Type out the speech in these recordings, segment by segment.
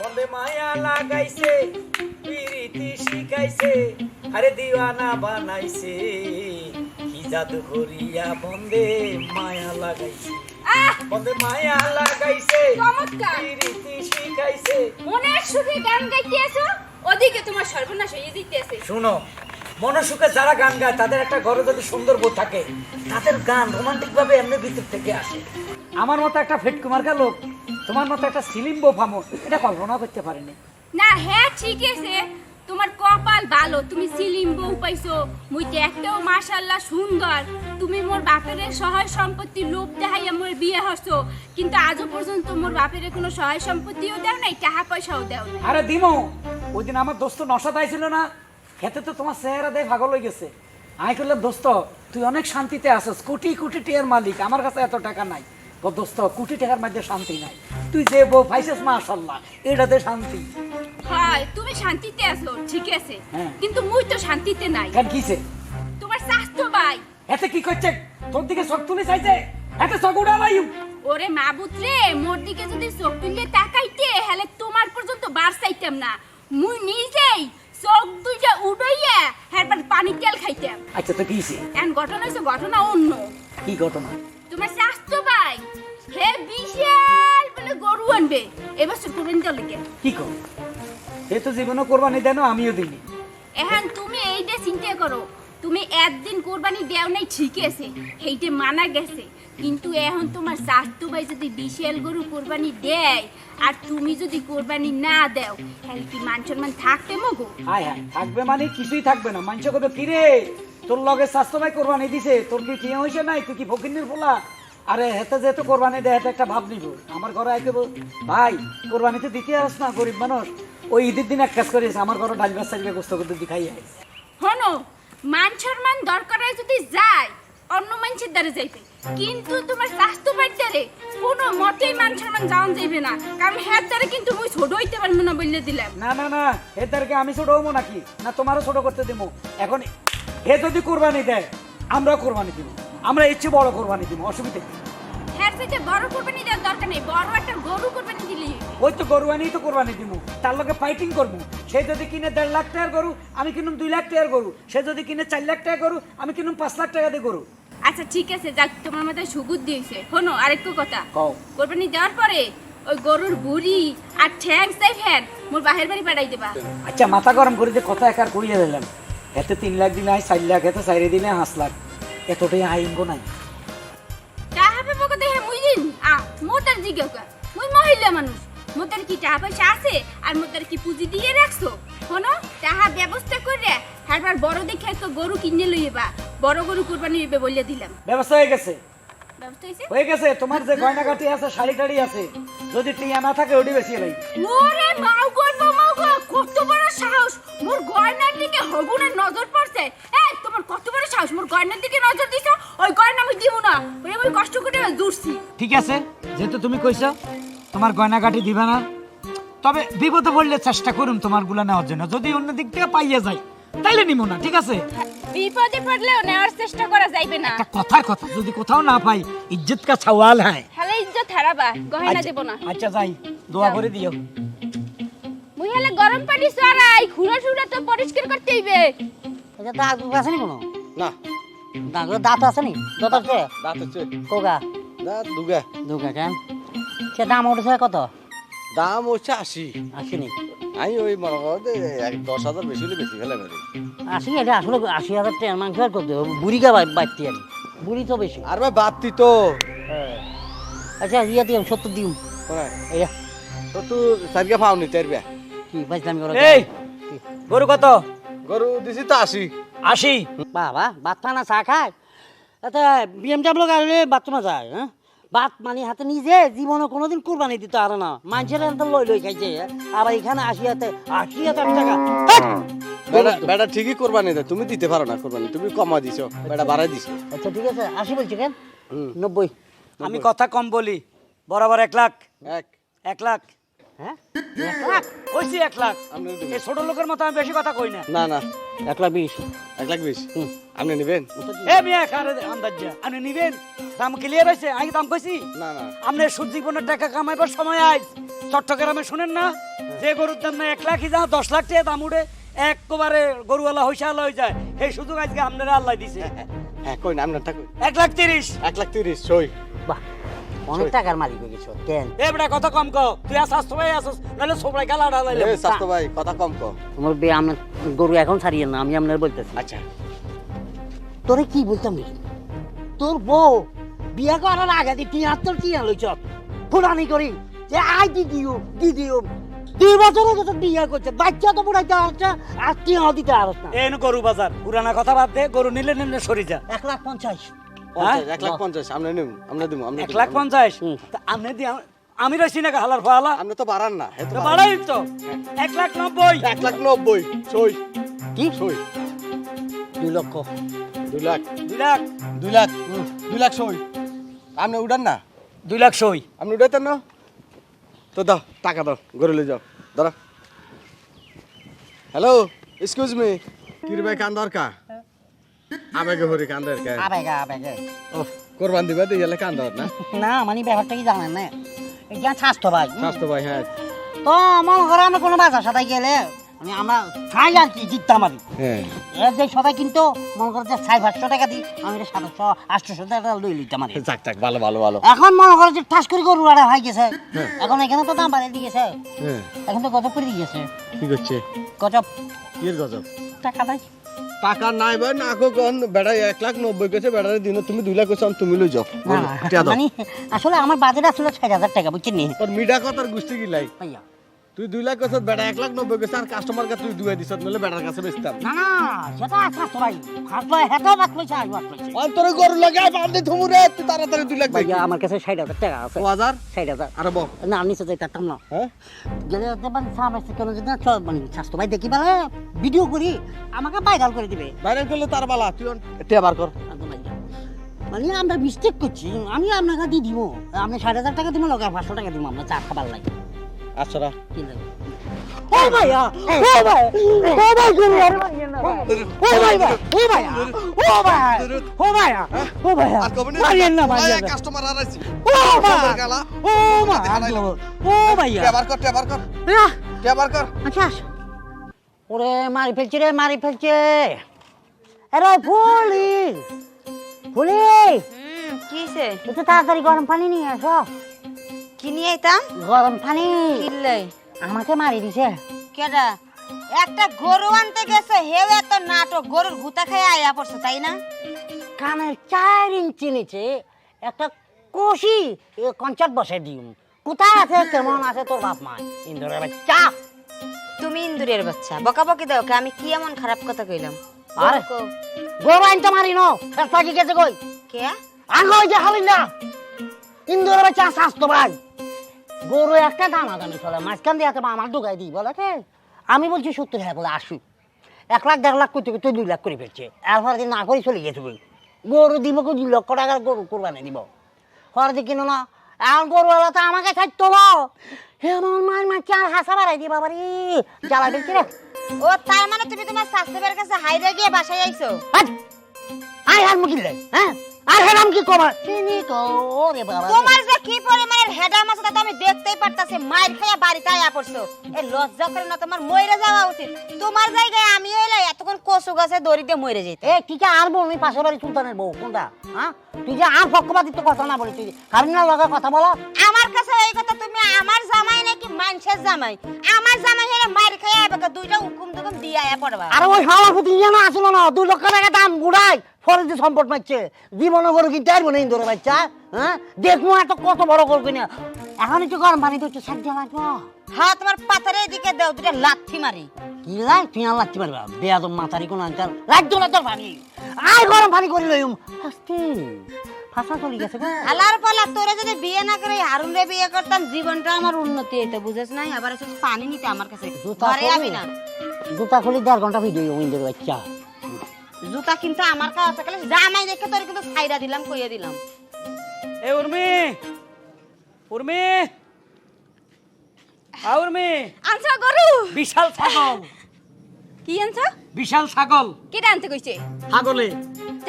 বন্দে মায়া লাগাইছে পিরিতি শিখাইছে আরে দিওয়ানা বানাইছে। কি জাদু করিয়া বন্দে মায়া লাগাইছে। বন্দে মায়া লাগাইছে চমৎকার। পিরিতি শিখাইছে। মনের সুখে গান গাইতেছো? ওদিকে তোমার সর্বনাশ হয়ে দিতেছে শুনো মনসুখে যারা গান গায় তাদের একটা ঘরে যদি সুন্দর বউ থাকে তাদের গান রোমান্টিক ভাবে এমনি ভিতর থেকে আসে। আমার মতো একটা ফেটকুমার্কা লোক তোমার মতো একটা সিলিম বউ ফামো এটা কল্পনা করতে পারিনি। না হ্যাঁ ঠিক আছে। তোমার কপাল ভালো তুমি সিলিম বউ পাইছো মুই দেখতেও মাশাল্লাহ সুন্দর। তুমি মোর বাপের সহায় সম্পত্তি লোভ দেখাইয়া মোর বিয়ে হসো কিন্তু আজও পর্যন্ত মোর বাপের কোনো সহায় সম্পত্তিও দেও নাই টাকা পয়সাও দেও নাই। আরে দিমো ওই দিন আমার দোস্ত নশা দাইছিল না খেতে তো তোমার চেহারা দিয়ে ভাগল হয়ে গেছে। আমি করলাম দোস্ত তুই অনেক শান্তিতে আছিস কোটি কোটি টিয়ার মালিক আমার কাছে এত টাকা নাই। দোস্ত কোটি টাকার মধ্যে শান্তি নাই। তুই যে বউ পাইছিস মাশাল্লাহ এটাতে শান্তি। হয় তুমি শান্তিতে আছো ঠিক আছে। হ্যাঁ। কিন্তু মুই তো শান্তিতে নাই। কেন কিছে তোমার স্বাস্থ্য ভাই। এতে কি করছে? তোর দিকে চোখ তুলে চাইছে? এতে চোখ উড়ালাই ওরে মাবুত রে মোর দিকে যদি চোখ তাকাইতে হলে তোমার পর্যন্ত বার চাইতাম না। মুই নিজেই চোখ দুইটা উড়াইয়া পানি তেল খাইতাম। আচ্ছা তো কিছে এন ঘটনা ঘটনা অন্য। কি ঘটনা? তোমার আনবে এবছর করবেন চলে কি কর এ তো জীবনও কোরবানি দেন আমিও দিনি এখন তুমি এইটা চিন্তা করো তুমি একদিন কোরবানি দেও নাই ঠিক আছে এইটা মানা গেছে। কিন্তু এখন তোমার স্বাস্থ্য ভাই যদি বিশাল গরু কোরবানি দেয় আর তুমি যদি কোরবানি না দেও তাহলে কি মান সম্মান থাকতে মগো? হায় হায় থাকবে মানে কিছুই থাকবে না। মানুষ কবে কিরে? তোর লগে স্বাস্থ্য ভাই কোরবানি দিছে তোর কি বিয়ে হয়েছে নাই? তুই কি ফকিনের ফোলা আরে হেতে যেহেতু কোরবানি দেয় হেতে একটা ভাব নিব। আমার ঘরে আইতে বল, ভাই কোরবানি তো দিতে আস না গরিব মানুষ। ওই ঈদের দিন এক কাজ করিস আমার ঘরে ডাল গাছ চালিয়ে গোস্ত করতে দিখাই আইস হনো মান সম্মান দরকার হয় যদি যায় অন্য মানুষের দ্বারা যাইবে কিন্তু তোমার স্বাস্থ্য ভাইয়ের কোনো মতেই মান সম্মান যাওয়া যাইবে না। কারণ হ্যাঁ দ্বারা কিন্তু মুই ছোট হইতে পারব না বললে দিলাম। না না না এদেরকে আমি ছোট হব নাকি? না তোমারও ছোট করতে দিব এখন হে যদি কোরবানি দেয় আমরাও কোরবানি দিব। আমরা ইচ্ছে বড় কোরবানি দিব অসুবিধা থেকে বড় কোরবানি দেওয়ার দরকার নেই বড় একটা গরু কোরবানি দিলেই ওই তো গরু আনি তো কোরবানি দিব তার লগে ফাইটিং করব সে যদি কিনে দেড় লাখ টাকার গরু আমি কিনুম দুই লাখ টাকার গরু। সে যদি কিনে চার লাখ টাকা গরু আমি কিনুম পাঁচ লাখ টাকা দিয়ে গরু। আচ্ছা ঠিক আছে যাক তোমার মাথায় সুগুদ দিয়েছে শোনো আরেকটু কথা। কও। কোরবানি দেওয়ার পরে ওই গরুর বুড়ি আর ঠ্যাং সাই ফ্যান মোর বাহের বাড়ি পাঠাই দেবা। আচ্ছা মাথা গরম করে দিয়ে কথা একার করিয়ে দিলাম। এতে তিন লাখ দিলে আই চার লাখ এতে চাইরে দিলে পাঁচ লাখ। এতটাই আইন গো নাই। মোতার জিজ্ঞাসা মুই মহিলা মানুষ। মোতার কি টাকা পয়সা আছে? আর মোতার কি পুঁজি দিয়ে রাখছো? তাহা ব্যবস্থা করে হারবার বড় দেখে একটা গরু কিনে লইবা। বড় গরু কোরবানি হইবে বলে দিলাম। ব্যবস্থা হয়ে গেছে। হয়ে গেছে। তোমার যে গয়নাগাটি আছে শাড়ি টাড়ি আছে যদি টিয়া না থাকে ওটি বেশি লাই ওরে মাও করব মাও গো কত বড় সাহস। মোর গয়নার দিকে হগুনের নজর পড়ছে। এই তোমার কত বড় সাহস? মোর গয়নার দিকে নজর দিছো? ওই গয়না আমি দিব না। ওই আমি কষ্ট করে দূরছি ঠিক আছে যেহেতু তুমি কইছো তোমার গয়নাগাটি দিবে না। তবে বিপদে পড়লে চেষ্টা করুন তোমারগুলা নেওয়ার জন্য। যদি অন্য দিক থেকে পাইয়ে যায় তাইলে নিব না ঠিক আছে? বিপদে পড়লেও নেওয়ার চেষ্টা করা যাইবে না। একটা কথার কথা যদি কোথাও না পাই ইজ্জত কা সওয়াল হ্যায়। হলে ইজ্জত হারাবা গহনা আচ্ছা- দেব না। আচ্ছা যাই দোয়া করে দিও। মুই হলে গরম পানি সরাই খুঁড়া টুড়া তো পরিষ্কার করতে হইবে। এটা দাঁত আছে নি। কোনো না। দাঁত দাঁত আছে নি? দাঁত আছে? দাঁত হচ্ছে কোগা? দাঁত দুগা। দুগা কেন? সে দাম উঠেছে কত? দাম হচ্ছে আশি। আসেনি আমি ওই মনে করো এক দশ হাজার বেশি হলে বেশি ফেলে পারি। আশি এটা আসলে আশি হাজার টাকা মাংস আর করতে হবে বুড়িকে বাড়তি আর বুড়ি তো বেশি। আর ভাই বাড়তি তো। আচ্ছা ইয়ে দিম সত্তর দিম কোনায়? এইয়া তো তুই পাওনি চারবা কি করে এই! গরু কত? গরু দিছি তো আশি। আশি? বাবা খানা চা খায়? আচ্ছা বিএমডাব্লিউ গাড়ি বাথরুমে যায় হ্যাঁ ভাত মানে হাতে নিজে জীবনে কোনোদিন কুরবানি দিতে আর না। মানুষের এত লই লই খাইছে আবার এখানে আশি হাতে আশি হাজার টাকা। বেটা ঠিকই কোরবানি দেয় তুমি দিতে পারো না কোরবানি তুমি কমা দিছো বেটা বাড়াই দিছো। আচ্ছা ঠিক আছে আশি বলছি কেন। নব্বই। আমি কথা কম বলি বরাবর এক লাখ। এক। এক লাখ। হ্যাঁ? এক লাখ? কইছি এক লাখ। এই ছোট লোকের মতো আমি বেশি কথা কই না। না না এক লাখ বিশ। এক লাখ বিশ? আপনি নেবেন? এ মিয়া কারে আন্দাজ? আপনি নিবেন? দাম ক্লিয়ার হয়েছে? আমি দাম কইছি? না না। আপনি সুদ জীবনের টাকা কামাইবার সময় আইস। চট্টগ্রামে শুনেন না? যে গরুর দাম না এক লাখই যা দশ লাখ টাকা দাম উঠে একবারে গরুওয়ালা হইসালা হয়ে যায়। সেই সুযোগ আজকে আপনারা আল্লাহ দিছে। হ্যাঁ কই না আপনারটা এক লাখ তিরিশ। এক লাখ তিরিশ সই। বাহ। অনেক টাকার মালিক হয়ে গেছো কেন এ বেটা কত কম ক তুই আস স্বাস্থ্য ভাই আসস নাহলে সবাই গালা ঢালাইলে এ স্বাস্থ্য ভাই কথা কম কম তোমার বে আমার গরু এখন ছাড়িয়ে না আমি আপনার বলতেছি। আচ্ছা। তোরে কি বলতাম রে? তোর বউ বিয়া করার আগে দিয়ে তিন হাত তোর কি আলোচ ফুরানি করি যে আই দিদিও দিদিও দুই বছর হয়ে গেছে বিয়া করছে বাচ্চা তো পুরাইতে হচ্ছে আর তিন দিতে আরস না। এই গরু বাজার পুরানা কথা বাদ দে গরু নিলে নিলে সরি যা। এক লাখ পঞ্চাশ? এক লাখ পঞ্চাশ আমরা নিব আমরা দিব আমরা এক লাখ পঞ্চাশ? তা আপনি দি আমি রয়েছি না হালার ফালা আপনি তো বাড়ান না এত তো বাড়াই তো। এক লাখ নব্বই। এক লাখ নব্বই সই কি? সই দুই লক্ষ। দুই লাখ। দুই লাখ। দুই লাখ। দুই লাখ সই আপনি উঠান না। দুই লাখ সই আপনি উঠাইতেন না? তো দাও টাকা দাও ঘরে লই যাও। দাঁড়া। হ্যালো এক্সকিউজ মি কির ভাই কান দরকার? আবেগে কান দরকার আবেগা আবেগে। কোরবান দিবা তো কান না? না মানে ব্যাপারটা কি জানেন না? এটা স্বাস্থ্য ভাই। স্বাস্থ্য ভাই হ্যাঁ। তো মনে করো আমরা কোনো বাজার সাথে গেলে মানে আমরা চাই আর কি জিততাম আর হ্যাঁ। এর যে সবাই কিন্তু মনে করো যে পাঁচশো টাকা দিই আমি এটা সাতশো টাকা লই লিতাম আর কি। যাক যাক ভালো ভালো ভালো। এখন মনে করো যে ঠাস করে গরু আড়া হয়ে গেছে। এখন এখানে তো দাম বাড়িয়ে দিয়েছে। হ্যাঁ। এখন তো গজব করে দিয়েছে। কি করছে? গজব। কির গজব? টাকা নাই টাকা নাই ভাই না কো কোন বেড়া এক লাখ নব্বই কেছে বেড়ার দিন তুমি দুই লাখ কেছে তুমি লই যাও। মানে আসলে আমার বাজেট আসলে ছয় হাজার টাকা বুঝছেন নি? মিডা কথার গুষ্টি গিলাই ভাইয়া। তুই দুই লাখ কেছে বেড়া এক লাখ নব্বই কেছে আর কাস্টমার কে তুই দুই দিছ নলে বেড়ার কাছে বেচতাম। না না সেটা হাত ভাই। হেঁটেও বাদ পয়সা পয়সা। অন্তর গরু লাগাই বান্ধে থুমুরে তুই তাড়াতাড়ি দুই লাখ ভাইয়া আমার কাছে ষাট হাজার টাকা আছে। ও হাজার? ষাট হাজার। আর বল। না নিচে যাই তারতাম না। হ্যাঁ? গেলে মানে সামনে কোনো যদি না চল মানে স্বাস্থ্য ভাই দেখি বলে ভিডিও করি আমাকে ভাইরাল করে দিবে। বাইরে করলে তার বালা তুই টিয়া বার কর। মানে আমরা মিস্টেক করছি আমি আপনাকে দিয়ে দিব। আপনি ষাট হাজার টাকা দিব লগে পাঁচশো টাকা দিব আমরা চা খাবার লাগে। আচ্ছা রা কি লাগে ও ভাইয়া ও ভাই ও ভাই গুরু আরে ভাইয়া না ভাই। ও ভাই ভাই ও ভাইয়া ও ভাই ও ভাইয়া ও ভাইয়া আর কবে মারিয়েন না মারিয়েন কাস্টমার আর আইছি ও ভাই ও ভাই ও ভাইয়া টিয়া কর টিয়া কর আহ, কর আচ্ছা ওরে মারি ফেলছে রে মারি ফেলছে আরে ফুলি ফুলি হুম কিসে একটু তাড়াতাড়ি গরম পানি নিয়ে আসো কি নিয়ে আইতাম। গরম পানি। কিনলে আমাকে মারি দিছে। কেডা? একটা গরু আনতে গেছে হেউ এত নাটক। গরুর ভুতা খাই আয়া পড়ছে তাই না? কানের চার ইঞ্চি নিচে একটা কষি কনচার্ট বসে দিম। কোথায় আছে? কেমন আছে? তোর বাপ মা ইন্দোরের বাচ্চা। তুমি ইন্দুরের বাচ্চা। বকাবকি দাও কে আমি কি এমন খারাপ কথা কইলাম? আরে। গরু আনতে মারি নো। ফেসা কি গেছে কই? কে? আঙ্গ ওই যে হাবিল না ইন্দোরের বাচ্চা স্বাস্থ্য ভাই। গরু একটা দামা দামি চলে মাঝখান দিয়ে এত আমার ঢুকাই দিই বলে কে? আমি বলছি সত্তর হ্যাঁ বলে আশি এক লাখ দেড় লাখ করতে করতে দুই লাখ করে ফেলছে। এরপর দিন না করে চলে গেছে বই গরু দিব কি দুই লক্ষ টাকার গরু কোরবানি দিব। দিয়ে কিনো না এখন গরুওয়ালা তো আমাকে ছাড়তো না হে আমার মায়ের মা চার হাসা বাড়াই দিয়ে বাবারি জ্বালা ফেলছি রে। ও তার মানে তুমি তোমার কাছে হাইরে গিয়ে বাসায় আইছো? আয় আর মুকিল রে হ্যাঁ? আর হেরাম কি কমার চিনি তো বাবা। তোমার যে কি পরিমাণের হেডাম আছে তা তো আমি দেখতেই পারতাছি মাইর খাইয়া বাড়িতে আয়া পড়ছো। এ লজ্জা করে না তোমার মইরে যাওয়া উচিত। তোমার জায়গায় আমি হইলে এতক্ষণ কচু গাছে দড়ি দিয়ে মরে যেত এ কি আর আনব আমি পাশের বাড়ি সুলতানের বউ কোনটা? হ্যাঁ? তুই যে আর পক্ষপাতিত্ব কথা না বলি তুই কারণ না লগা কথা বলো। আমার কাছে এই কথা তুমি আমার জামাই নাকি মানুষের জামাই? আমার জামাই হলে মাইর খাইয়া এবার দুইটা হুকুম টুকুম দিয়ে আয়া পড়বা। আর ওই হাওয়া ফুটি যেন আসলো না? দুই লক্ষ টাকা দাম গুড়াই ফরে যে সম্পদ মারছে জীবন গরু কিনতে পারব না ইন্দোরে বাচ্চা হ্যাঁ? দেখব এত কত বড় গরু কিনা এখন একটু গরম পানি দিচ্ছে সাত জ্বালা হ্যাঁ তোমার পাথরের দিকে দাও দুটা লাথি মারি। কি লাই তুই আর লাগতে পারবা বেয়াদ মাথারি কোন আনকার রাজ্য না তোর পানি আয় গরম পানি করে লইম। হাসতে। ফাঁসা চলে গেছে গো। আলার পালা তোরে যদি বিয়ে না করে হারুন রে বিয়ে করতাম জীবনটা আমার উন্নতি হইতো বুঝেছ নাই? আবার এসে পানি নিতে আমার কাছে ঘরে? আবি না। জুতা খুলি দেড় ঘণ্টা ভিডিও বাচ্চা। জুতা কিন্তু আমার কাছে গেলে জামাই দেখে তোর কিন্তু ছাইরা দিলাম কইয়া দিলাম। এ উর্মি উর্মি আ উর্মি। আনছো গরু? বিশাল ছাগল। কি আনছো? বিশাল ছাগল। কেটে আনতে কইছে? ছাগলে।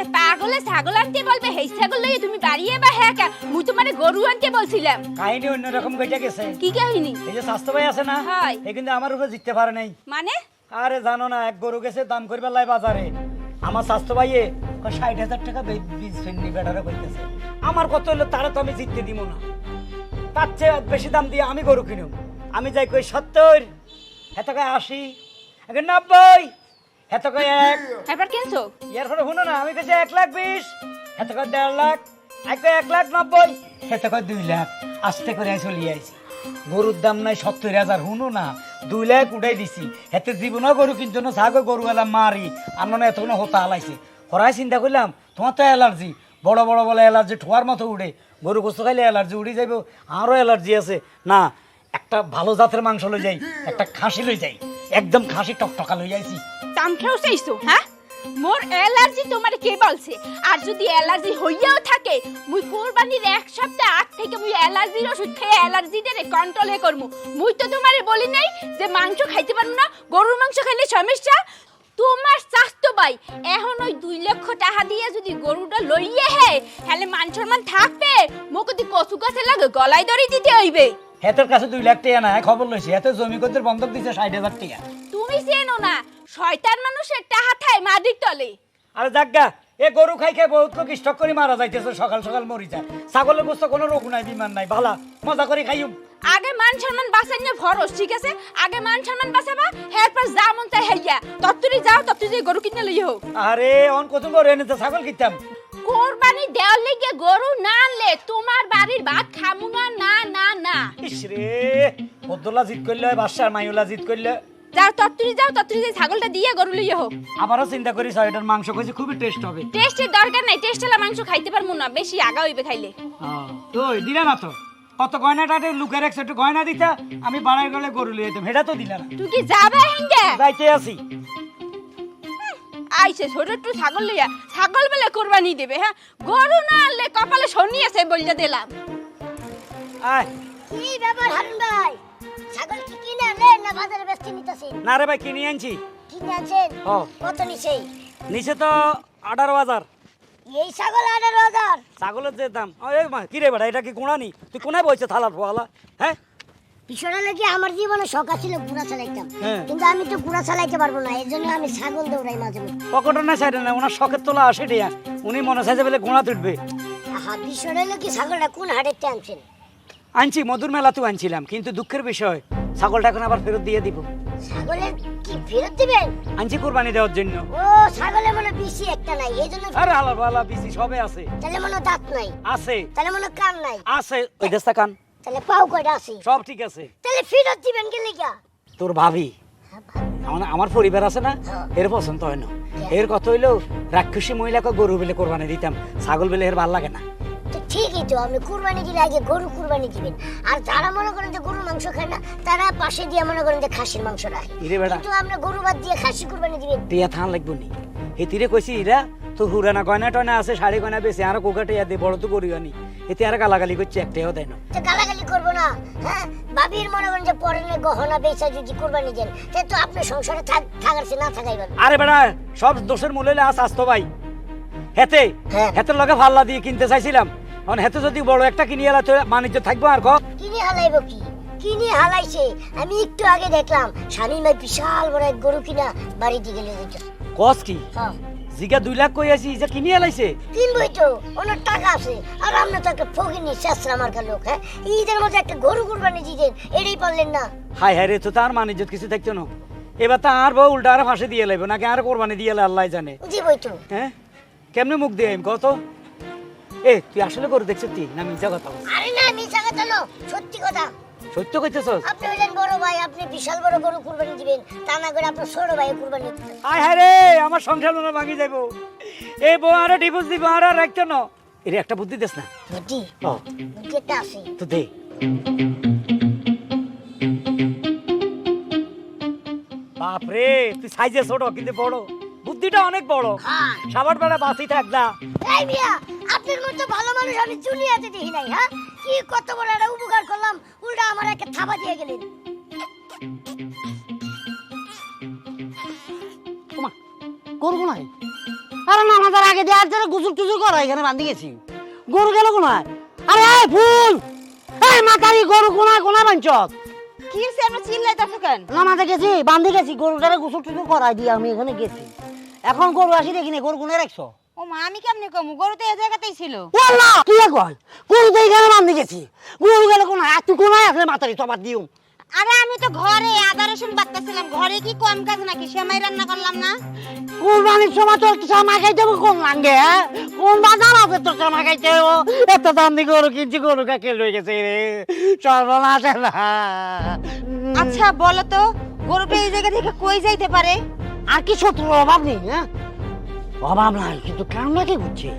একটা পাগলে ছাগল আনতে বলবে হেই ছাগল লইয়ে তুমি বাড়িয়ে বা হ্যাঁ কা মুই তোমারে গরু আনতে বলছিলাম। কাহিনী অন্যরকম গইটা গেছে। কি কাহিনী? এই যে স্বাস্থ্য ভাই আছে না হয়। এ কিন্তু আমার উপরে জিততে পারে নাই। মানে? আরে জানো না এক গরু গেছে দাম করবার লাই বাজারে। আমার স্বাস্থ্য ভাইয়ে ষাট হাজার টাকা বীজ ফেননি বেটারে কইতেছে। আমার কত হলো তারা তো আমি জিততে দিব না। তার চেয়ে বেশি দাম দিয়ে আমি গরু কিনুম। আমি যাই কই সত্তর এত আশি এখন নব্বই। এত কয় এক? এবার কিনছো শুনো না আমি কাছে এক লাখ বিশ এত কয় দেড় লাখ এক লাখ নব্বই এত কয় দুই লাখ। আস্তে করে চলিয়ে আইছি। গরুর দাম নাই সত্তর হাজার শুনো না দুই লাখ উঠাই দিছি। এতে জীবনও গরু কিনছো না ছাগল গরু এলাম মারি আর মনে এতক্ষণ হতা হালাইছে। হরাই চিন্তা করলাম তোমার তো অ্যালার্জি বড় বড় বলে অ্যালার্জি ঠোয়ার মতো উড়ে। গরু গোস্ত খাইলে অ্যালার্জি উড়ে যাইব আরও অ্যালার্জি আছে। না একটা ভালো জাতের মাংস লই যাই একটা খাসি লই যাই একদম খাসি টকটকা লই যাইছি দাম খেয়েও চাইছো হ্যাঁ? মোর অ্যালার্জি তোমার কে বলছে? আর যদি অ্যালার্জি হইয়াও থাকে, মুই কোরবানির এক সপ্তাহ আগ থেকে মুই অ্যালার্জির ওষুধ খেয়ে অ্যালার্জিটারে কন্ট্রোলে করমু। মুই তো তোমারে বলি নাই যে মাংস খাইতে পারব না, গরুর মাংস খাইলে সমস্যা। তোমার স্বাস্থ্য ভাই, এখন ওই দুই লক্ষ টাকা দিয়ে যদি গরুটা লইয়ে হে, তাহলে মান সম্মান থাকবে মোকতি কচু গাছে লাগে গলায় দড়ি দিতে হইবে। হেতের কাছে দুই লাখ টাকা না খবর লইছি। এতে জমি করতে বন্ধক দিছে ষাট হাজার টাকা। তুমি চেনো না শয়তান মানুষের টাহা থায় মাদির তলে। আরে যাজ্ঞা এ গরু খাই খাই বহুত লোক স্টক করে মারা যাইতেছে সকাল সকাল মরি যায়। ছাগলের গোস্ত কোনো রোগ নাই বিমান নাই ভালা মজা করে খাইম আগে মান সম্মান বাঁচাই না ভরস ঠিক আছে? আগে মান সম্মান বাঁচাবা এরপর যা মন চাই হইয়া। তত্তরি যাও তত্তরি গরু কিনে লই হোক। আরে অন কত করে এনে তো ছাগল কিনতাম। কোরবানি দেওয়ার লেগে গরু না আনলে তোমার বাড়ির ভাত খামু না। ইস রে? পদ্মলা জিত করলে বাদশার মাইওলা জিত করলে যাও তত্তরি যাও তত্তরি যাই ছাগলটা দিয়ে গরু লইয়া হোক। আবারও চিন্তা করিস এটার মাংস কইছি খুবই টেস্ট হবে। টেস্টের দরকার নাই টেস্ট হলে মাংস খাইতে পারব না বেশি আগা হইবে খাইলে। ওই দিলা না তো। কত লুকে রাখছে একটু গয়না দিতা আমি বাড়াই গেলে গরু এটা তো দিলা না। তুই কি যাবে হেঙ্গে? যাইতে আছি আইছে ছোট একটু ছাগল লইয়া ছাগল বলে কোরবানি দেবে হ্যাঁ? গরু না আনলে কপালে শনি আছে বললে দিলাম। আয়। কি ব্যাপার হারুন ভাই? ছাগল কি কিনে আনলেন না বাজারে বেচতে নিতেছেন না রে ভাই কিনে আনছি। কিনে আনছেন? ও। কত নিছে? নিচে তো আঠারো হাজার। এই ছাগল আঠারো হাজার? ছাগলের যে দাম। এই মা কি রে বেটা এটা কি কোনানি তুই কোনায় বইছে থালার ফোয়ালা? হ্যাঁ? বিষয়টা নাকি আমার জীবনে শখ ছিল ঘোড়া চালাইতাম। হ্যাঁ। কিন্তু আমি তো ঘোড়া চালাইতে পারব না এই জন্য আমি ছাগল দৌড়াই মাঝে মাঝে পকেটে না সাইডে না ওনার শখের তোলা আসে টিয়া উনি মনে চাইছে বলে গোড়া তুলবে আহা বিষয়টা হলো কি ছাগলটা কোন হাটেতে আনছেন? আনছি মধুর মেলা তো আনছিলাম কিন্তু দুঃখের বিষয় ছাগলটা এখন আবার ফেরত দিয়ে দিব। ছাগলের কি ফেরত দিবেন? আনছি কোরবানি দেওয়ার জন্য। ও ছাগলের মনে বেশি একটা নাই এই জন্য আরে আলার বালা বিসি সবে আছে। তাহলে মনে দাঁত নাই। আছে। তাহলে মনে কান নাই। আছে। ওই দেশটা কান। তাহলে পাও কয়টা আছে? সব ঠিক আছে। তাহলে ফেরত দিবেন কে লেগা? তোর ভাবি। আমার আমার পরিবার আছে না এর পছন্দ হয় না। এর কথা হইল রাক্ষসী মহিলাকে গরু বেলে কোরবানি দিতাম। ছাগল বেলে এর ভালো লাগে না। তো আপনি কুরবানি দিলে আগে গরু কুরবানি দিবেন। আর যারা মনে করেন যে গরুর মাংস খায় না তারা পাশে দিয়ে মনে করেন যে খাসির মাংস রাখে ইরে বেটা। কিন্তু আপনি গরু বাদ দিয়ে খাসি কুরবানি দিবেন। টিয়া থান লাগবো নি। কইছি ইরা তো হুরানা গয়না টয়না আছে শাড়ি গয়না বেশি আর কোকা টিয়া দে বড় তো করিও নি। এতে আর গালাগালি করছে একটাও দেয় না। তো গালাগালি করব না হ্যাঁ? বাবির মনে করেন যে পরনে গহনা বেচা যদি কুরবানি দেন তাহলে তো আপনি সংসারে থাক না থাকাইবেন আরে বেটা সব দোষের মূলে আস আসতো ভাই। হেতে হ্যাঁ। হেতের লগে ফাল্লা দিয়ে কিনতে চাইছিলাম। এখন হেতে যদি বড় একটা কিনে এলা তো বাণিজ্য থাকব আর ক কিনে হালাইব কি? কিনে হালাইছে। আমি একটু আগে দেখলাম স্বামী মাই বিশাল বড় এক গরু কিনা বাড়িতে গেলে দেখতে কস কি? হ্যাঁ। জিগা দুই লাখ কই আছি যে কিনে এলাইছে কিনবই তো ওনার টাকা আছে। আর আমরা তো একটা ফকিনি শেষরা মার্কা লোক হ্যাঁ? ঈদের মধ্যে একটা গরু কুরবানি দিতেন এটাই পারলেন না। হাই হাই রে তো তার বাণিজ্য কিছু থাকতো না? এবার তো আর বউ উল্টা আর ফাঁসে দিয়ে লাইব নাকি আর কোরবানি দিয়ে আল্লাহ জানে? দিবই তো। হ্যাঁ? কেমনে মুখ দিয়ে কত এ তুই আসলে করে দেখছিস তুই না মিথ্যা কথা? আরে না মিছা কথা নো সত্যি কথা। সত্য কইতেছস আপনি হলেন বড় ভাই আপনি বিশাল বড় গরু কুরবানি দিবেন তা না করে আপনার ছোট ভাই কুরবানি আয় হায় রে আমার সংসার মনে ভাঙি যাইব। এই বউ আরও ডিভোর্স দিব আর আর রাখতো না। এর একটা বুদ্ধি দেস না। বুদ্ধি ও। বুদ্ধি আছে। তো দে। বাপরে তুই সাইজে ছোট কিন্তু বড়। বুদ্ধিটা অনেক বড়। সাবার বেলা বাসি থাক না। এই মিয়া আপনার মতো ভালো মানুষ আমি দেখি নাই হ্যাঁ? কি কত বড় একটা উপকার করলাম উল্টা আমার একটা থাবা দিয়ে গেলেন। করব নাই আরে নামাজের আগে দিয়ে আর যারা গুজুর টুজুর করা এখানে বান্ধি গেছি। গরু গেল কোনায় আরে এই ফুল! এই মাতারি গরু কোনায় কোনায় বাঞ্চত কি আমরা চিল্লাইতাছো কেন? নামাজে গেছি বান্ধি গেছি গরুটারে গুসুর টুসুর করাই দিয়ে আমি এখানে গেছি। এখন গরু আসি দেখিনি গরু কোনে রাখছো? ও মা আমি কেমনে কমু? গরু তো এই জায়গাতেই ছিল। ওয়াল্লাহ কি কয় গরু তো এখানে বান্ধি গেছি। গরু গেল কোনায় আর তুই কোনায় আসলে দিও আরে আমি তো ঘরে আদা রসুন বাটতেছিলাম। ঘরে কি কম কাজ নাকি? সেমাই রান্না করলাম না? কুরবানির সময় তোর সামা খাইতে হবে কোন লাঙ্গে হ্যাঁ? কোন বাজার আছে তোর সামা খাইতে? এত দাম দিয়ে গরু কিনছি গরু কাকে লয়ে গেছে রে। সর্বনাশ না আচ্ছা বলো তো গরুটা এই জায়গা থেকে কই যাইতে পারে? আর কি শত্রুর অভাব নেই হ্যাঁ? অভাব নাই কিন্তু কেন কি করছে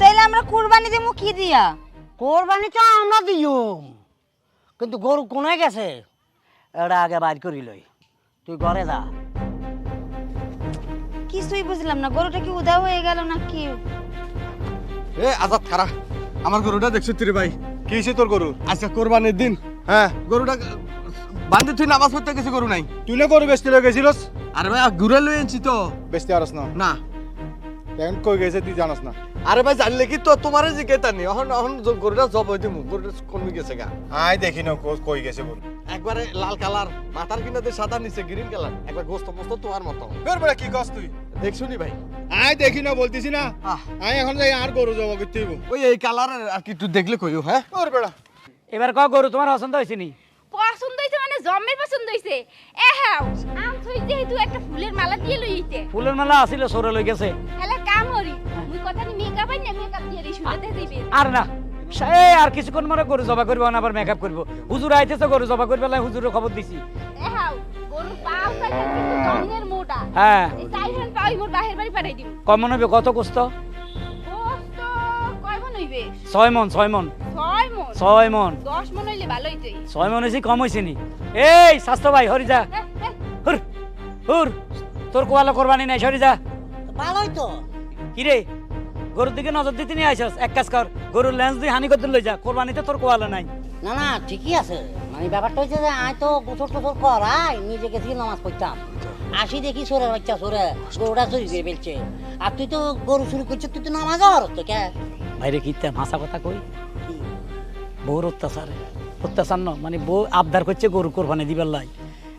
তাইলে আমরা কুরবানি দেবো কি দিয়া? কোরবানি তো আমরা দিউম কিন্তু গরু কোনে গেছে? এটা আগে বাইর করি লই। তুই ঘরে যা। কিছুই বুঝলাম না গরুটা কি উদা হয়ে গেল না কি? এ আজাদ খারা আমার গরুটা দেখছ তুই ভাই? কি হয়েছে তোর গরু? আজকে কোরবানির দিন। হ্যাঁ গরুটা বান্ধে তুই নামাজ পড়তে গেছে গরু নাই? তুই না গরু বেচতে গেছিলস? আরে ভাই ঘুরে লই আনছি তো। বেচতে পারস না। না। এখন কই গেছে তুই জানাস না। আরে ভাই জানলে কি তো তোমার জিকে তানি। এখন এখন গরুটা জব হইতে মু গরুটা কমে গেছে গা? আয় দেখি না কো- কই গেছে গরু একবারে লাল কালার মাথার কিনাতে সাদা নিচে গ্রিন কালার। একবার গোস্ত মোস্ত তোমার মতো। বের বেড়া কি কস তুই? দেখছ নি ভাই। আয় দেখি না বলতিছি না। আয় এখন যাই আর গরু জবা করতে হইব। ওই এই কালারের আর কি একটু দেখলে কইও হ্যাঁ? ওর বেড়া। এবার ক গরু তোমার পছন্দ হয়েছে নি? পছন্দ হইছে জম্মের পছন্দ হইছে। এ হ্যাঁ আম থই যেহেতু একটা ফুলের মালা দিয়ে লইতে ফুলের মেলা আসিল সরে লই গেছে। হ্যালো কাম হরি মুই কথা নি মেকআপ আই না মেকআপ দিয়ে রি শুনতে দিবি। আর না সে আর কিছুক্ষণ মনে গরু জবা করব না আবার মেকআপ করব। হুজুর আইতেছে গরু জবা করবে লাই হুজুরের খবর দিছি। এ হ্যাঁ গরুর পাও সাইকেল কিন্তু জন্মের মোটা। হ্যাঁ। এই পাই মোর বাহির বাড়ি পাঠাই দিম। কমন হবে কত কষ্ট কয় মন হইবে? ছয় মন ছয় মন। ছয় মন। ছয় মন। দশ মন হইলে ভালো হইতই ছয় মন হয়েছি কম হয়েছে নি। এই স্বাস্থ্য ভাই হরি যা। এ, এ, হুর হুর তোর কোয়ালা কোরবানি নাই সরি যা। ভালোই তো। কিরে গরুর দিকে নজর দিতে নিয়ে আইসস এক কাজ কর গরুর লেন্স দিয়ে হানি করতে লই যা কোরবানিতে তোর কোয়ালা নাই। না না ঠিকই আছে। মানে ব্যাপারটা হচ্ছে যে আয় তো গোসল টোসল করাই নিজে গেছি নামাজ পড়তাম। আসি দেখি সরে বাচ্চা সরে গরুটা চুরি করে ফেলছে। আর তুই তো গরু চুরি করছিস তুই তো নামাজ আর তো কে বাইরে কিতে হাসা কথা কই? বউর অত্যাচার অত্যাচার ন মানে বউ আবদার করছে গরু কোরবানি দিবার লাই।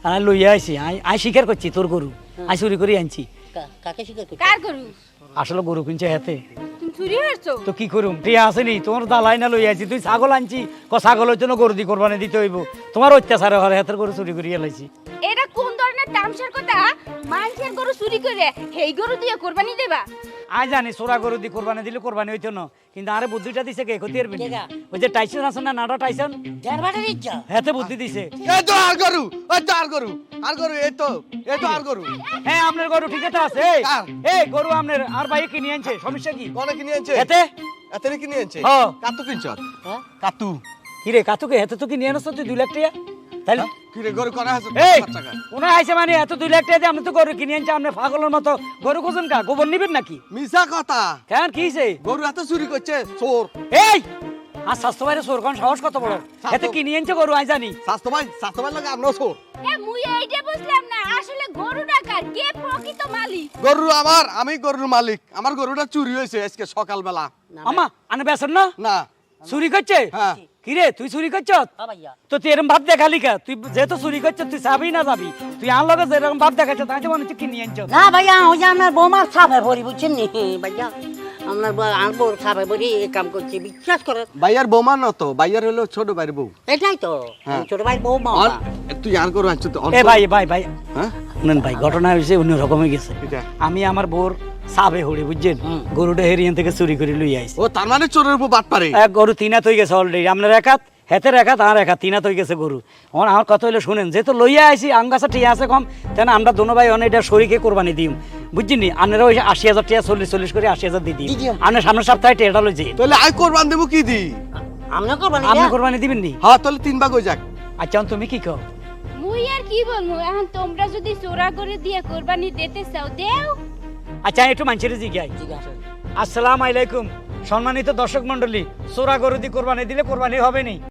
আমি লইয়া আইছি আই- স্বীকার করছি তোর গরু আই চুরি করে আনছি। কা- কাকে স্বীকার করছিস? কার গরু? আসলে গরু কিনছে হেতে। তুমি চুরি হয়েছো? তো কি করুম? টিয়া আসেনি তোমার দালাই না লই আইছি তুই ছাগল আনছি ক ছাগল হইতো না গরু দি কোরবানি দিতে হইব। তোমার অত্যাচারে হরে হাতের গরু চুরি করিয়া লাইছি। এটা কোন তামসার কথা? মানুষের গরু চুরি করে হেই গরু দিয়ে কোরবানি দেবা। আই জানি সোরা গরু দি কোরবানি দিলে কোরবানি হইতো না। কিন্তু আরে বুদ্ধিটা দিছে কে? ক্ষতি কেগা? ওই যে টাইসন আছে না নাডা টাইসন? দেড় বাটের হেতে বুদ্ধি দিছে। এই তো আর গরু এই তো আর গরু আর গরু এই তো এই তো আর গরু। হ্যাঁ আপনার গরু ঠিক আছে আছে। এই, গরু আপনার আর ভাই কিনে আনছে? সমস্যা কি? কোনে কিনে আনছে? হেতে এতে কিনে আনছে? হ্যাঁ। কাতু কিনছ? হ্যাঁ? কাতু। কিরে কাতুকে হেতে তো কিনে আনছ তুই দুই লাখ টাকা? তাহলে? কি রে গরু কোনে আছে? এই টাকা। উনি আইছে মানে এত দুই লাখ টাকা দিয়ে আপনি তো গরু কিনে আনছে আপনি পাগলের মতো গরু খুঁজুন কা গোবর নিবেন নাকি? মিছা কথা। কেন কি হইছে? গরু এত চুরি করছে চোর। এই আর স্বাস্থ্য বাইরে সোর কোন সাহস কত বড় এতে কিনে আনছে গরু আই জানি। স্বাস্থ্য ভাই স্বাস্থ্য ভাই লাগে আমরাও চোর। এ মুই এইটা বুঝলাম না আসলে গরু ডাকার কে প্রকৃত মালিক? গরু আমার আমি গরুর মালিক। আমার গরুটা চুরি হয়েছে আজকে সকালবেলা। আমা আনে বেসন না? না। চুরি করছে? হ্যাঁ। কিরে তুই চুরি করছ হ্যাঁ ভাইয়া। তো তুই এরকম ভাব দেখালি কা? তুই যেহেতু চুরি করছ তুই যাবি না যাবি। তুই আর লগে যেরকম ভাব দেখাচ্ছ তাই মনে হচ্ছে কিনে আনছ না ভাইয়া ওই যে আপনার বৌমার ছাপে ভরি বুঝছেন নি? ভাইয়া আপনার বউ- আমার বউর ছাপে ভরি এই কাম করছে বিশ্বাস করেন বাইয়ার বোমা ন তো বাইয়ার হলো ছোট বাইর বউ। এটাই তো হ্যাঁ। ছোট ভাই বৌমা। তুই আর গরু আনছো তো এ ভাই ভাই ভাই। হ্যাঁ? ভাই ঘটনা হয়েছে অন্য রকম হয়ে গেছে আমি আমার বোর সাবে হড়ি বুঝছেন। গরুটা হেরিয়ান থেকে চুরি করে লই আইছি। ও তার মানে চোরের উপর বাট পারে? এক গরু তিনাত হয়ে গেছে অলরেডি আপনার একাত হেতের একাত আর একাত তিনাত হয়ে গেছে গরু। আমার আমার কথা হইলে শুনেন যেহেতু লইয়া আইছি আম গাছে টিয়া আছে কম তেন আমরা দোনো ভাই অনেক এটা শরীকে কোরবানি দিম। বুঝছিনি আপনারা ওই আশি হাজার টিয়া চল্লিশ চল্লিশ করে আশি হাজার দিয়ে দিই। আপনার সামনের সপ্তাহে টিয়াটা লই যাই তাহলে আই কোরবান দেবো কি দি? আপনি করবেন আপনি কোরবানি দিবেন নি? হ্যাঁ তাহলে তিন ভাগ হয়ে যাক। আচ্ছা তুমি কি কও? মুই আর কি বলব? এখন তোমরা যদি চোরা করে দিয়ে কোরবানি দিতে চাও দেও। আচ্ছা একটু মানুষের জিজ্ঞাই আসসালাম আলাইকুম। সম্মানিত দর্শক মন্ডলী সোরা গরুদি কোরবানি দিলে কোরবানি হবে নি